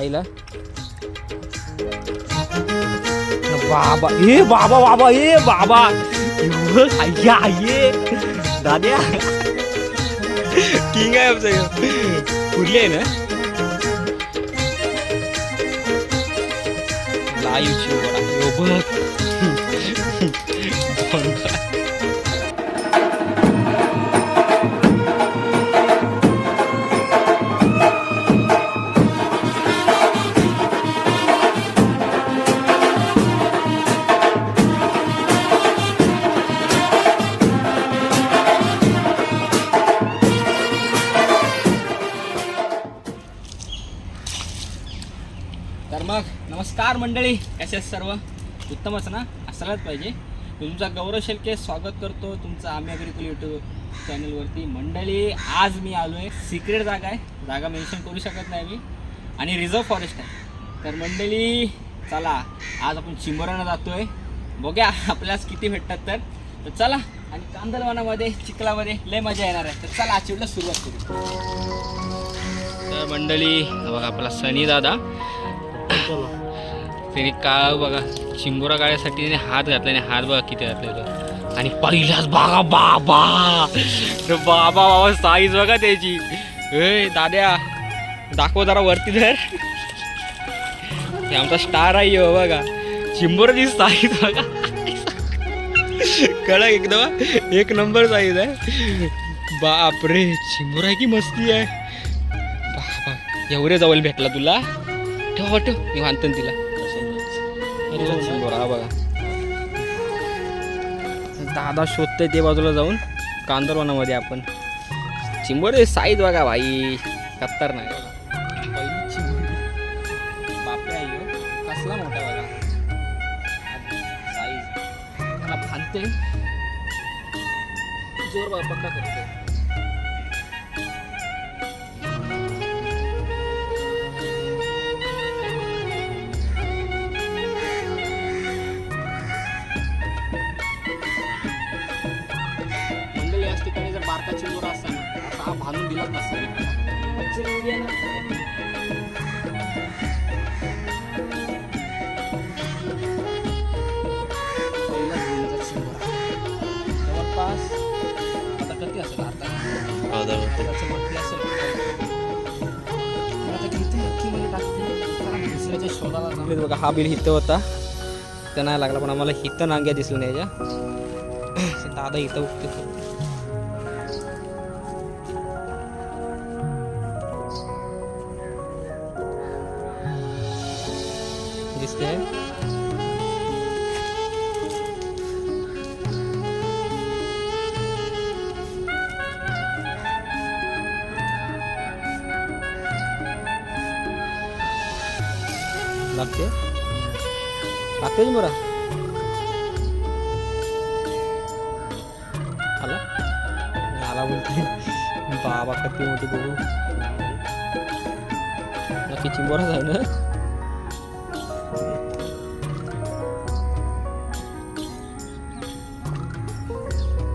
खायला बाबा ए बाबा बाबा ए बाबा. आय्या आये दाद्या. किंग आहे आमचं ह्यो. आहे ना? लाईव्ह शिव बघ. नमस्कार मंडळी कसे सर्व. उत्तमच ना? असायलाच पाहिजे. मी तुमचा गौरव शेलके स्वागत करतो तुमचं आम्ही अग्रिकुल यूट्यूब चॅनलवरती मंडळी आज मी आलो आहे सिक्रेट जागा आहे. जागा मेन्शन करू शकत नाही मी. आणि रिझर्व फॉरेस्ट आहे. तर मंडळी चला आज आपण चिंबोरानं जातो आहे बघ्या आपल्यास किती भेटतात तर. तर चला आणि कांदलवनामध्ये चिखलामध्ये लय मजा येणार आहे. तर चला आजची सुरुवात करू. तर मंडळी बघा आपला सनी दादा. त्याने का बघा शिंगोरा गाड्यासाठी त्याने हात घातला आणि हात बघा किती घातले आणि पहिलाच बाबा! बाबा बाबा बाबा साईज बघा त्याची. ए दाद्या दाखव जरा वरती धर. हे आमचा स्टार आहे हो बघा. चिंबोराची साईज बघा. कडा एकदम एक नंबर साईज आहे. बापरे चिंबोरा की मस्ती आहे? बाबा एवढे जवळ भेटला तुला? ठेव ठेव मी मानतो ना तिला. हा. बघा. दादा शोधतोय ते बाजूला जाऊन. कांदरवनामध्ये आपण. चिंबोरे साईज बघा भाई. खतरनाक चिंबोरी बापरे आई हो. कसला मोठा बघा. साईज. जोर पक्का करते शोधाला बघा हा बिल इथं होता. तर नाही लागला पण आम्हाला हिथं नांग्या दिसलं नाही याच्या दादा इथं उठते दिसते लागते? लागते बरं. आला? आला बोलते बाबा कती मोठी बघू नक्की चिंबोरा आहे ना?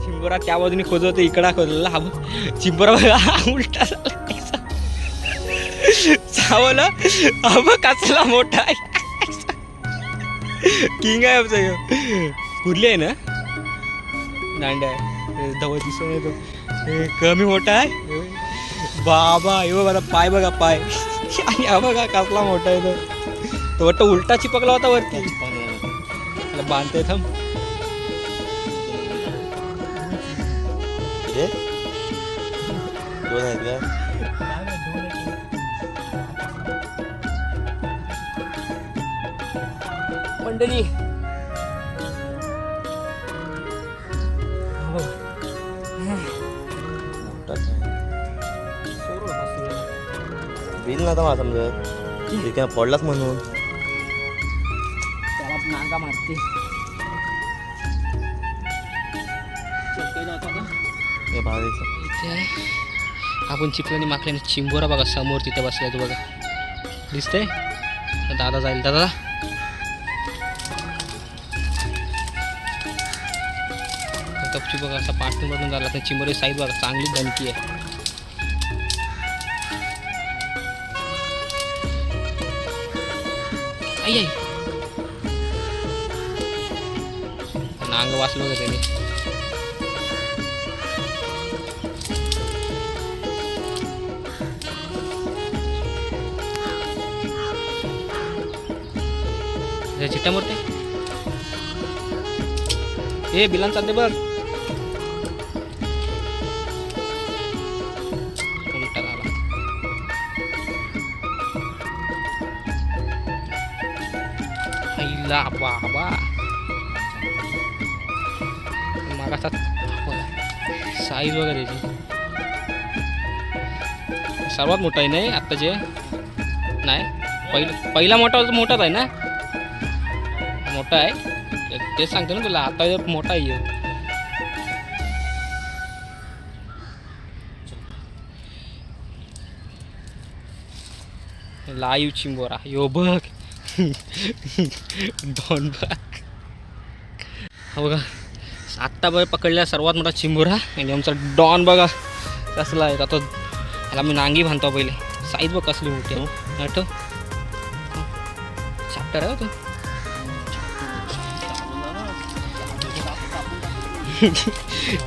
चिंबोरा त्या बाजूने खोजवतो इकडा खोजला हा चिंबोरा बघा हा उलटा झाला चावलं कसला मोठा आहे. किंग आहे आमचा कुर्ली आहे ना? दांड्या आहे. धवत दिसून येतो. हे कमी मोठा आहे. बाबा यो बघा पाय बघा पाय. आणि हा बघा कसला मोठा आहे तो. वाटतं उलटा चिपकला होता वरती. त्याला बांधते थांब. दोन आहेत का मंडळी. बिल ना मला समजत ते काय पडलाच म्हणून. त्याला नांगा मारते. हे इथे. आपण चिखलानी माखल्याने चिंबोरा बघा समोर तिथे बसलाय तो बघा. दिसतंय? दादा जाईल. दादा. गपची बघा असा पाठून मधून झाला तर चिंबोरी साईज बघा चांगली दणकी आहे. आई आई. नांग वाचलं का त्याने. चिट्ट्या मोठे ए बिलान चालते बघ. आईला बाबा मागाचा साईज वगैरे त्याची सर्वात मोठा आहे नाही आत्ताचे नाही पहिला पहिला मोठा होता मोठाच आहे ना मोठा आहे तेच सांगतो ना तुला आता मोठा आहे लाईव्ह चिंबोरा यो बघ डॉन बघ हा बघा आत्ता बघ पकडलेला सर्वात मोठा चिंबुरा आणि आमचा डॉन बघा कसला आहे. आता ह्याला मी नांगी बांधतो पहिले. साईज बघ कसली मोठी आहे. आठव. चॅप्टर आहे तो.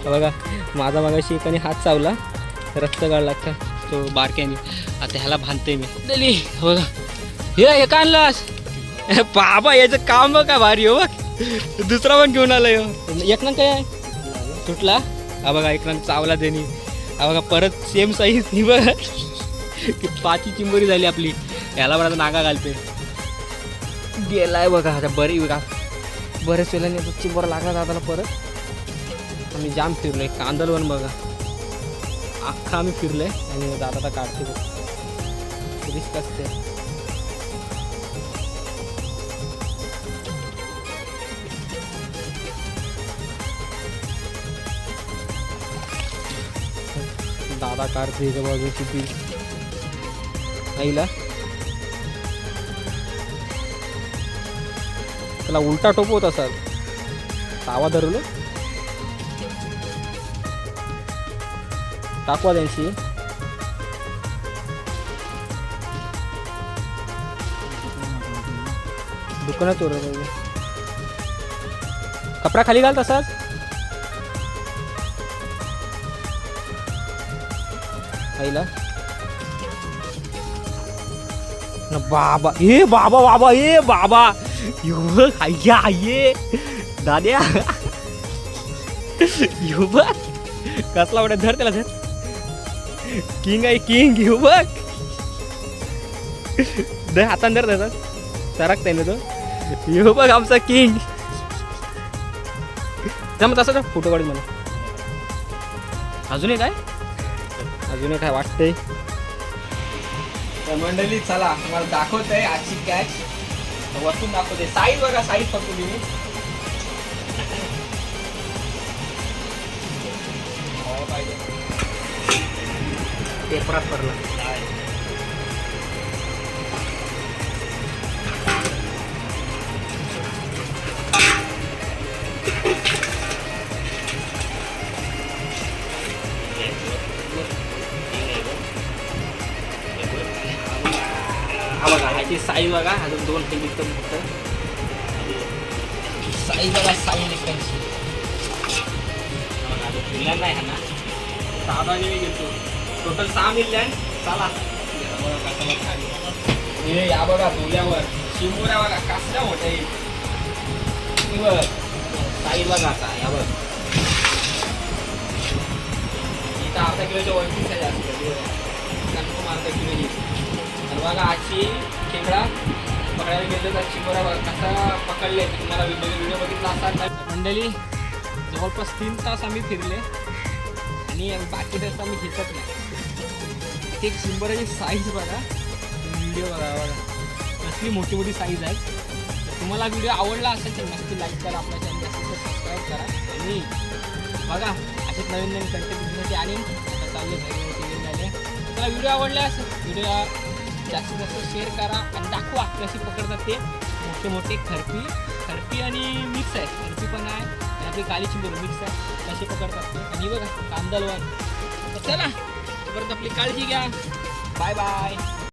बघा माझा मगाशी एकाने हात चावला. रक्त काढला का तो बारक्याने. आता ह्याला बांधते मी. बघा. हे का आणलास? बाबा याचं काम बघ का भारी हो बघ. दुसरा पण घेऊन आलाय हो. एक ना काय तुटला हा बघा एक रंग चावला त्यांनी. हा बघा परत सेम साईज ही बघ. पाची चिंबोरी झाली आपली. याला पण आता नागा घालते गेलाय बघा आता बरी बघा. बरेच वेळाने चिंबोरा लागला दादाला परत. आम्ही जाम फिरलो आहे कांदलवन बघा. अख्खा आम्ही फिरलोय. आणि दादा आता काढते रिस्क असते दादा काढते इथं बाजूची ती आईला त्याला उलटा टोप होत असाल तावा धरलो टाकवा त्यांची दुकानात चोर पाहिजे कपडा खाली घाल तसाच आईला बाबा ए बाबा बाबा ए बाबा. युवक बघ, आय्या आये दाद्या युवक कसला वाटत धर त्याला धर. किंग आहे किंग युवक बघ दे हातान धर त्याचा. सरकताय ना तो. युवक आमचा किंग जमत तसं फोटो काढून मला. अजून एक आहे? अजून काय वाटतंय. तर मंडळी चला तुम्हाला दाखवत आहे आजची कॅच वरतून दाखवते साईज बघा साईज फक्त तुम्ही. पेपरात पडला. हा बघा ह्याची साईज बघा अजून दोन हे निघतं फक्त. साईज बघा साईज निघतायची मिळणार नाही ह्यांना सहा मी घेतो टोटल सहा मिळल्यान चला. या बघा कसं बघा हे या बघा डोल्यावर. शिंबोऱ्या बघा कसल्या मोठ्या आहेत. साईज बघा. आता या बघ. इथं अर्धा किलोच्या वरतीच आहे जास्त. कन्फर्म अर्धा किलो येईल आणि मला आजची खेकडा पकडायला गेलो तर चिंबोरा कसा पकडले तुम्हाला व्हिडिओ बघितला असा मंडळी जवळपास तीन तास आम्ही फिरले आणि बाकी तास आम्ही घेतच नाही. एक चिंबोराची साईज बघा. व्हिडिओ बघा बघा. कसली मोठी मोठी साईज आहे तुम्हाला व्हिडिओ आवडला असेल तर नक्की लाईक करा आपल्या चॅनल असेल तर सबस्क्राईब करा. आणि बघा असेच नवीन नवीन कंटेंट तुमच्यासाठी आणि आता चालले झाले व्हिडिओ आवडला असेल व्हिडिओ जास्तीत जास्त शेअर करा आणि दाखवा कशी पकडतात ते. मोठे मोठे खरपी खरपी आणि मिक्स आहे. खरपी पण आहे. आणि आपली काली चिंबोरी मिक्स आहे. कसे पकडतात ते. आणि बघा कांदलवन चला तोपर्यंत आपली काळजी घ्या. Bye bye.